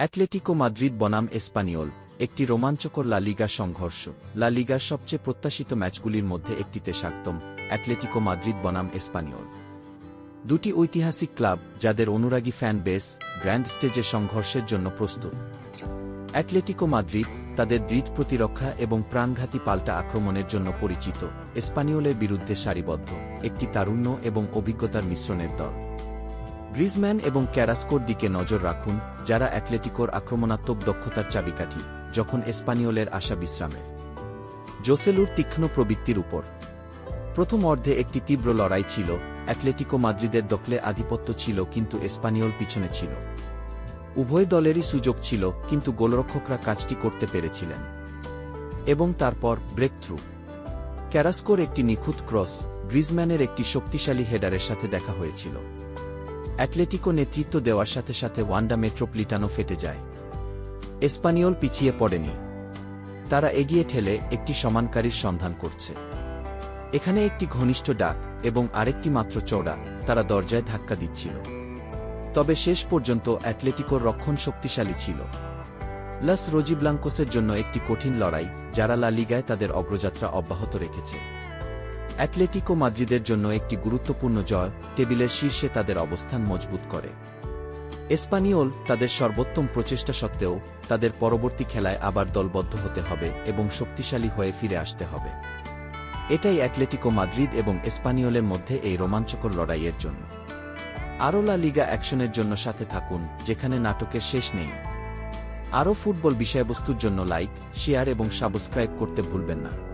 Atletico Madrid বনাম Espanyol একটি রোমাঞ্চকর লা লিগা সংঘর্ষ। লা লিগার সবচেয়ে প্রত্যাশিত ম্যাচগুলির মধ্যে একটিতে স্বাগতম অ্যাটলেটিকো মাদ্রিদ বনাম এসপানিওল দুটি ঐতিহাসিক ক্লাব, যাদের অনুরাগী ফ্যান বেস গ্র্যান্ড স্টেজে সংঘর্ষের জন্য প্রস্তুত। অ্যাটলেটিকো মাদ্রিদ তাদের দৃঢ় প্রতিরক্ষা এবং প্রাণঘাতী পাল্টা আক্রমণের জন্য পরিচিত এসপানিওলের বিরুদ্ধে সারিবদ্ধ, একটি তারুণ্য এবং অভিজ্ঞতার মিশ্রণের দল। গ্রিজম্যান এবং ক্যারাস্কোর দিকে নজর রাখুন, যারা অ্যাটলেটিকোর আক্রমণাত্মক দক্ষতার চাবিকাঠি, যখন এসপানিওলের আশা বিশ্রামে। জোসেলুর তীক্ষ্ণ প্রবৃত্তির উপর। প্রথম অর্ধে একটি তীব্র লড়াই ছিল অ্যাটলেটিকো মাদ্রিদের দখলে আধিপত্য ছিল, কিন্তু এসপানিওল পিছনে ছিল। উভয় দলেরই সুযোগ ছিল, কিন্তু গোলরক্ষকরা কাজটি করতে পেরেছিলেন। এবং তারপর ব্রেক থ্রু ক্যারাস্কোর একটি নিখুঁত ক্রস, গ্রিজম্যানের একটি শক্তিশালী হেডারের সাথে দেখা হয়েছিল। অ্যাটলেটিকো নেতৃত্ব দেওয়ার সাথে সাথে ওয়ান্ডা মেট্রোপলিটানো ফেটে যায়। এসপানিওল পিছিয়ে পড়েনি। তারা এগিয়ে ঠেলে একটি সমানকারীর সন্ধান করছে। এখানে একটি ঘনিষ্ঠ ডাক এবং আরেকটি মাত্র চওড়া তারা দরজায় ধাক্কা দিচ্ছিল। তবে শেষ পর্যন্ত অ্যাটলেটিকোর রক্ষণ শক্তিশালী ছিল। লাস রোজিব্লাঙ্কোসের জন্য একটি কঠিন লড়াই, যারা লা লিগায় তাদের অগ্রযাত্রা অব্যাহত রেখেছে। অ্যাটলেটিকো মাদ্রিদের জন্য একটি গুরুত্বপূর্ণ জয় টেবিলের শীর্ষে তাদের অবস্থান মজবুত করে। এসপানিওল তাদের সর্বোত্তম প্রচেষ্টা সত্ত্বেও তাদের পরবর্তী খেলায় আবার দলবদ্ধ হতে হবে এবং শক্তিশালী হয়ে ফিরে আসতে হবে। এটাই অ্যাটলেটিকো মাদ্রিদ এবং এসপানিওলের মধ্যে এই রোমাঞ্চকর লড়াইয়ের জন্য। আরও লা লিগা অ্যাকশনের জন্য সাথে থাকুন, যেখানে নাটকের শেষ নেই। আরও ফুটবল বিষয়বস্তুর জন্য লাইক, শেয়ার এবং সাবস্ক্রাইব করতে ভুলবেন না।